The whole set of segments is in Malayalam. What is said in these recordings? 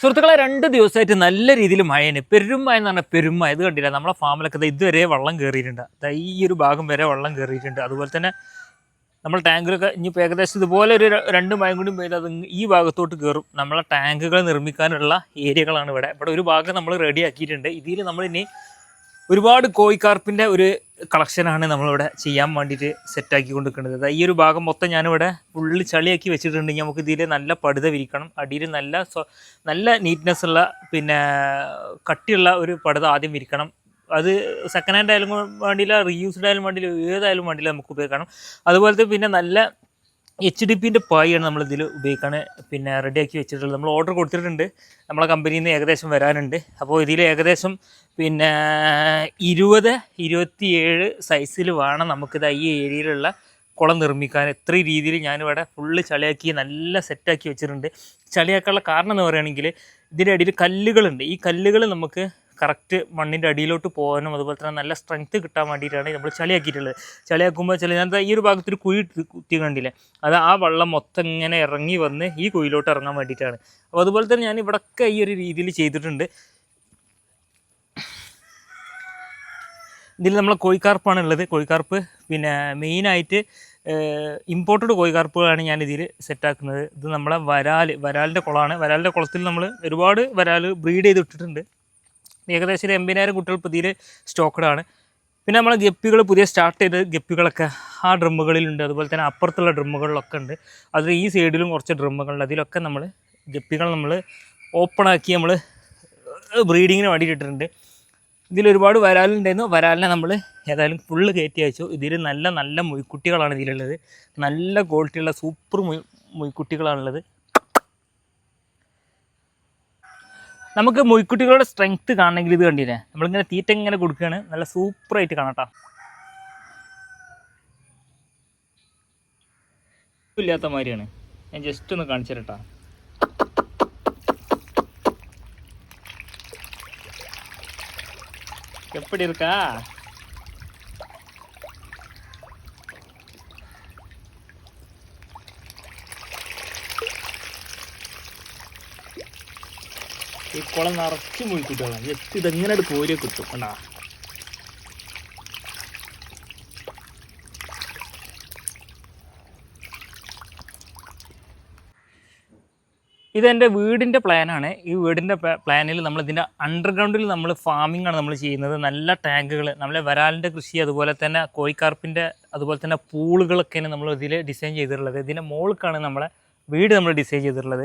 സുഹൃത്തുക്കളെ രണ്ട് ദിവസമായിട്ട് നല്ല രീതിയിൽ മഴയാണ്. പെരുമഴ എന്ന് പറഞ്ഞാൽ പെരുമഴ ഇത് കണ്ടില്ല? നമ്മളെ ഫാമിലൊക്കെ ഇതുവരെ വെള്ളം കയറിയിട്ടുണ്ട് ഈ ഒരു ഭാഗം വരെ വെള്ളം കയറിയിട്ടുണ്ട് അതുപോലെ തന്നെ നമ്മൾ ടാങ്കിലൊക്കെ ഇനിയിപ്പോൾ ഏകദേശം ഇതുപോലെ ഒരു രണ്ട് മഴ കൂടി പെയ്ത് അത് ഈ ഭാഗത്തോട്ട് കയറും നമ്മളെ ടാങ്കുകൾ നിർമ്മിക്കാനുള്ള ഏരിയകളാണ് ഇവിടെ. ഇവിടെ ഒരു ഭാഗം നമ്മൾ റെഡി ആക്കിയിട്ടുണ്ട്. ഇതിൽ നമ്മൾ ഇനി ഒരുപാട് കോഴിക്കാർപ്പിന്റെ ഒരു കളക്ഷനാണ് നമ്മളിവിടെ ചെയ്യാൻ വേണ്ടിയിട്ട് സെറ്റാക്കി കൊണ്ടിരിക്കുന്നത് ഈ ഒരു ഭാഗം മൊത്തം ഞാനിവിടെ ഫുള്ള് ചളിയാക്കി വെച്ചിട്ടുണ്ടെങ്കിൽ നമുക്ക് ഇതിൽ നല്ല പടുത വിരിക്കണം. അടിയിൽ നല്ല നല്ല നീറ്റ്നെസ് ഉള്ള പിന്നെ കട്ടിയുള്ള ഒരു പടുത ആദ്യം വിരിക്കണം. അത് സെക്കൻഡ് ഹാൻഡ് ആയാലും വേണ്ടിയില്ല റീയൂസ്ഡ് ആയാലും വേണ്ടിയില്ല ഏതായാലും വേണ്ടിയില്ല നമുക്ക് ഉപയോഗിക്കണം അതുപോലത്തെ പിന്നെ നല്ല എച്ച് ഡി പിന്റെ പായാണ് നമ്മൾ ഇതിൽ ഉപയോഗിക്കാൻ പിന്നെ റെഡിയാക്കി വെച്ചിട്ടുള്ളത്. നമ്മൾ ഓർഡർ കൊടുത്തിട്ടുണ്ട്. നമ്മളെ കമ്പനിയിൽ നിന്ന് ഏകദേശം വരാനുണ്ട്. അപ്പോൾ ഇതിൽ ഏകദേശം പിന്നെ ഇരുപത് ഇരുപത്തിയേഴ് സൈസിൽ വേണം നമുക്കിത് ഈ ഏരിയയിലുള്ള കുളം നിർമ്മിക്കാൻ. എത്ര രീതിയിൽ ഞാനിവിടെ ഫുള്ള് ചളിയാക്കി നല്ല സെറ്റാക്കി വെച്ചിട്ടുണ്ട്. ചളിയാക്കാനുള്ള കാരണം എന്ന് പറയുകയാണെങ്കിൽ ഇതിന്റെ അടിയിൽ കല്ലുകളുണ്ട്. ഈ കല്ലുകൾ നമുക്ക് കറക്റ്റ് മണ്ണിന്റെ അടിയിലോട്ട് പോകാനും അതുപോലെ തന്നെ നല്ല സ്ട്രെങ്ത്ത് കിട്ടാൻ വേണ്ടിയിട്ടാണ് നമ്മൾ ചളിയാക്കിയിട്ടുള്ളത്. ചളിയാക്കുമ്പോൾ ചില ഞാൻ ഈ ഒരു ഭാഗത്ത് ഒരു കുഴി കുത്തി കണ്ടില്ലേ? അത് ആ വെള്ളം മൊത്തം ഇങ്ങനെ ഇറങ്ങി വന്ന് ഈ കുഴിയിലോട്ട് ഇറങ്ങാൻ വേണ്ടിയിട്ടാണ്. അപ്പോൾ അതുപോലെ തന്നെ ഞാൻ ഇവിടെയൊക്കെ ഈ ഒരു രീതിയിൽ ചെയ്തിട്ടുണ്ട്. ഇതിൽ നമ്മൾ കോഴിക്കാർപ്പാണ് ഉള്ളത് കോഴിക്കാർപ്പ് പിന്നെ മെയിനായിട്ട് ഇമ്പോർട്ടഡ് കോഴിക്കാർപ്പുകളാണ് ഞാൻ ഇതിൽ സെറ്റാക്കുന്നത് ഇത് നമ്മളെ വരാൽ വരാലിന്റെ കുളമാണ്. വരാലിന്റെ കുളത്തിൽ നമ്മൾ ഒരുപാട് വരാൽ ബ്രീഡ് ചെയ്ത് ഇട്ടിട്ടുണ്ട്. ഏകദേശം ഒരു എൺപതിനായിരം കുട്ടികൾ പുതിയ സ്റ്റോക്കഡാണ് പിന്നെ നമ്മൾ ഗപ്പികൾ പുതിയ സ്റ്റാർട്ട് ചെയ്ത ഗപ്പികളൊക്കെ ആ ഡ്രമ്മുകളിലുണ്ട് അതുപോലെ തന്നെ അപ്പുറത്തുള്ള ഡ്രമ്മുകളിലൊക്കെ ഉണ്ട്. അതിൽ ഈ സൈഡിലും കുറച്ച് ഡ്രമ്മുകളുണ്ട്. അതിലൊക്കെ നമ്മൾ ഗപ്പികൾ നമ്മൾ ഓപ്പണാക്കി നമ്മൾ ബ്രീഡിങ്ങിന് വേണ്ടിയിട്ടിട്ടുണ്ട് ഇതിൽ ഒരുപാട് വരാലുണ്ടായിരുന്നു വരാലിനെ നമ്മൾ ഏതായാലും ഫുള്ള് കയറ്റി അയച്ചു. ഇതിൽ നല്ല നല്ല മുയ്ക്കുട്ടികളാണ് ഇതിലുള്ളത്. നല്ല ക്വാളിറ്റിയുള്ള സൂപ്പർ മുയ് മുയ്ക്കുട്ടികളാണുള്ളത്. നമുക്ക് മൊയ്ക്കുട്ടികളുടെ സ്ട്രെങ്ത് കാണണമെങ്കിൽ ഇത് കണ്ടില്ലേ? നമ്മളിങ്ങനെ തീറ്റ ഇങ്ങനെ കൊടുക്കുകയാണ്. നല്ല സൂപ്പറായിട്ട് കാണട്ടോ ഇല്ലാത്ത മാതിരിയാണ്. ഞാൻ ജസ്റ്റ് ഒന്ന് കാണിച്ചിട്ടാ എപ്പടി ഇരിക്കാ ഈ കുളം നിറച്ച് മുഴിക്കുട്ടികളാണ് ജസ്റ്റ് ഇതെങ്ങനെ കോരിയെ കിട്ടും. കണ്ടാ. ഇതെന്റെ വീടിന്റെ പ്ലാനാണ്. ഈ വീടിന്റെ പ്ലാനിൽ നമ്മൾ ഇതിന്റെ അണ്ടർഗ്രൗണ്ടിൽ നമ്മൾ ഫാമിംഗ് ആണ് നമ്മൾ ചെയ്യുന്നത്. നല്ല ടാങ്കുകൾ നമ്മളെ വരാലിന്റെ കൃഷി അതുപോലെ തന്നെ കോഴിക്കാർപ്പിന്റെ അതുപോലെ തന്നെ പൂളുകളൊക്കെയാണ് നമ്മൾ ഇതിൽ ഡിസൈൻ ചെയ്തിട്ടുള്ളത്. ഇതിന്റെ മുകൾക്കാണ് നമ്മളെ വീട് നമ്മൾ ഡിസൈൻ ചെയ്തിട്ടുള്ളത്.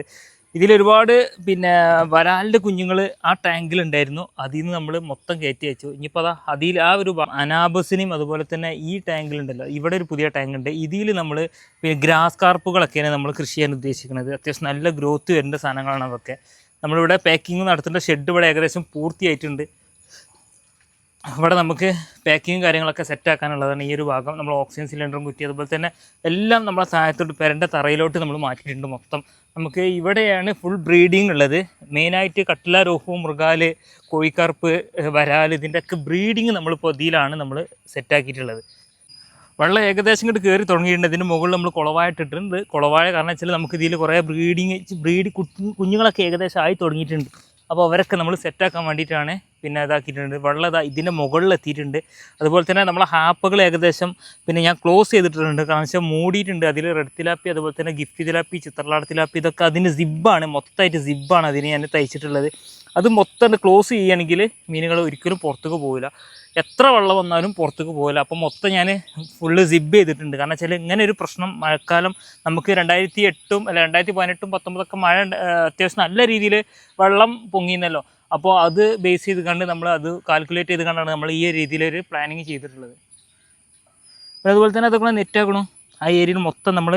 ഇതിലൊരുപാട് പിന്നെ വരാലിന്റെ കുഞ്ഞുങ്ങൾ ആ ടാങ്കിലുണ്ടായിരുന്നു അതിൽ നിന്ന് നമ്മൾ മൊത്തം കയറ്റി വെച്ചു. ഇനിയിപ്പോൾ അതാ അതിൽ ആ ഒരു അനാബസിനും അനാബസിനെയും അതുപോലെ തന്നെ ഈ ടാങ്കിലുണ്ടല്ലോ ഇവിടെ ഒരു പുതിയ ടാങ്ക് ഉണ്ട്. ഇതിൽ നമ്മൾ പിന്നെ ഗ്രാസ് കാർപ്പുകളൊക്കെയാണ് നമ്മൾ കൃഷി ചെയ്യാൻ ഉദ്ദേശിക്കുന്നത്. അത്യാവശ്യം നല്ല ഗ്രോത്ത് വരേണ്ട സാധനങ്ങളാണ് അതൊക്കെ. നമ്മളിവിടെ പാക്കിങ് നടത്തേണ്ട ഷെഡ് ഇവിടെ ഏകദേശം പൂർത്തിയായിട്ടുണ്ട്. ഇവിടെ നമുക്ക് പാക്കിങ്ങും കാര്യങ്ങളൊക്കെ സെറ്റാക്കാനുള്ളതാണ് ഈ ഒരു ഭാഗം. നമ്മൾ ഓക്സിജൻ സിലിണ്ടറും കുറ്റി അതുപോലെ തന്നെ എല്ലാം നമ്മളെ സ്ഥാനത്തോട്ട് പെരന്റെ തറയിലോട്ട് നമ്മൾ മാറ്റിയിട്ടുണ്ട് മൊത്തം. നമുക്ക് ഇവിടെയാണ് ഫുൾ ബ്രീഡിംഗ് ഉള്ളത്. മെയിനായിട്ട് കട്ടില രോഹു മൃഗാൽ കോഴിക്കറുപ്പ് വരാൽ ഇതിന്റെയൊക്കെ ബ്രീഡിങ് നമ്മൾ ഇതിലാണ് നമ്മൾ സെറ്റാക്കിയിട്ടുള്ളത് വെള്ളം ഏകദേശം ഇങ്ങോട്ട് കയറി തുടങ്ങിയിട്ടുണ്ട്. ഇതിന്റെ മുകളിൽ നമ്മൾ കുളവായിട്ടിട്ടുണ്ട് കുളവായ കാരണം വെച്ചാൽ നമുക്ക് ഇതിൽ കുറേ ബ്രീഡിങ് ബ്രീഡ് കുഞ്ഞുങ്ങളൊക്കെ ഏകദേശം ആയി തുടങ്ങിയിട്ടുണ്ട്. അപ്പോൾ അവരൊക്കെ നമ്മൾ സെറ്റാക്കാൻ വേണ്ടിയിട്ടാണ് പിന്നെ ഇതാക്കിയിട്ടുണ്ട്. വെള്ളം ഇതാ ഇതിന്റെ മുകളിൽ എത്തിയിട്ടുണ്ട് അതുപോലെ തന്നെ നമ്മളെ ഹാപ്പുകൾ ഏകദേശം പിന്നെ ഞാൻ ക്ലോസ് ചെയ്തിട്ടുണ്ട്. കാരണം വെച്ചാൽ മൂടിയിട്ടുണ്ട്. അതിൽ റെഡ് തിലാപ്പി അതുപോലെ തന്നെ ഗിഫ്റ്റ് തിലാപ്പി ചിത്രലാട് തിലാപ്പി ഇതൊക്കെ അതിന്റെ സിബാണ് മൊത്തമായിട്ട് സിബാണ് അതിന് ഞാൻ തയ്ച്ചിട്ടുള്ളത്. അത് മൊത്തം ക്ലോസ് ചെയ്യുകയാണെങ്കിൽ മീനുകൾ ഒരിക്കലും പുറത്തേക്ക് പോകില്ല എത്ര വെള്ളം വന്നാലും പുറത്തേക്ക് പോകില്ല അപ്പം മൊത്തം ഞാൻ ഫുള്ള് സിബ് ചെയ്തിട്ടുണ്ട്. കാരണം വെച്ചാൽ ഇങ്ങനെ ഒരു പ്രശ്നം മഴക്കാലം നമുക്ക് രണ്ടായിരത്തി എട്ടും അല്ല രണ്ടായിരത്തി പതിനെട്ടും പത്തൊമ്പതൊക്കെ മഴ അത്യാവശ്യം നല്ല രീതിയിൽ വെള്ളം പൊങ്ങിയെന്നല്ലോ അപ്പോൾ അത് ബേസ് ചെയ്ത് കണ്ട് നമ്മൾ അത് കാൽക്കുലേറ്റ് ചെയ്ത് കണ്ടാണ് നമ്മൾ ഈ രീതിയിലൊരു പ്ലാനിങ് ചെയ്തിട്ടുള്ളത്. പിന്നെ അതുപോലെ തന്നെ അതൊക്കെ നെറ്റാക്കണം ആ ഏരിയയിൽ മൊത്തം നമ്മൾ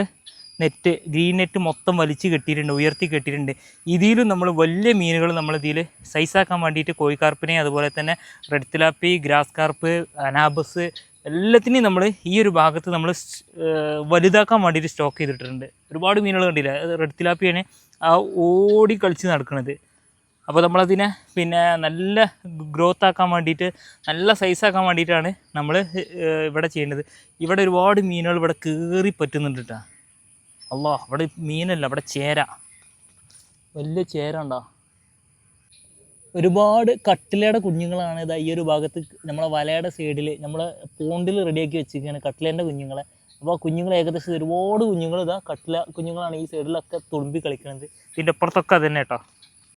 നെറ്റ് ഗ്രീൻ നെറ്റ് മൊത്തം വലിച്ച് കെട്ടിയിട്ടുണ്ട് ഉയർത്തി കെട്ടിയിട്ടുണ്ട്. ഇതിലും നമ്മൾ വലിയ മീനുകൾ നമ്മളിതിൽ സൈസാക്കാൻ വേണ്ടിയിട്ട് കോഴിക്കാർപ്പിനെ അതുപോലെ തന്നെ red tilapia grass carp anabas എല്ലാത്തിനെയും നമ്മൾ ഈ ഒരു ഭാഗത്ത് നമ്മൾ വലുതാക്കാൻ വേണ്ടിയിട്ട് സ്റ്റോക്ക് ചെയ്തിട്ടുണ്ട്. ഒരുപാട് മീനുകൾ കണ്ടില്ല? റെഡ് തിലാപ്പിയാണ് ആ ഓടി കളിച്ച് നടക്കുന്നത് അപ്പോൾ നമ്മളതിനെ പിന്നെ നല്ല ഗ്രോത്ത് ആക്കാൻ വേണ്ടിയിട്ട് നല്ല സൈസാക്കാൻ വേണ്ടിയിട്ടാണ് നമ്മൾ ഇവിടെ ചെയ്യേണ്ടത്. ഇവിടെ ഒരുപാട് മീനുകൾ ഇവിടെ കയറി പറ്റുന്നുണ്ട് കേട്ടോ അല്ലാ അവിടെ മീനല്ല അവിടെ ചേര. വലിയ ചേര ഉണ്ടോ? ഒരുപാട് കട്ടിലയുടെ കുഞ്ഞുങ്ങളാണ് ഇതാ ഈ ഒരു ഭാഗത്ത് നമ്മളെ വലയുടെ സൈഡിൽ നമ്മളെ പോണ്ടിൽ റെഡിയാക്കി വെച്ചിരിക്കുകയാണ് കട്ടിലേന്റെ കുഞ്ഞുങ്ങളെ. അപ്പോൾ ആ കുഞ്ഞുങ്ങൾ ഏകദേശം ഒരുപാട് കുഞ്ഞുങ്ങൾ ഇതാ കട്ടില കുഞ്ഞുങ്ങളാണ് ഈ സൈഡിലൊക്കെ തുളുമ്പി കളിക്കുന്നത് ഇതിന്റെ അപ്പുറത്തൊക്കെ അത് തന്നെ കേട്ടോ.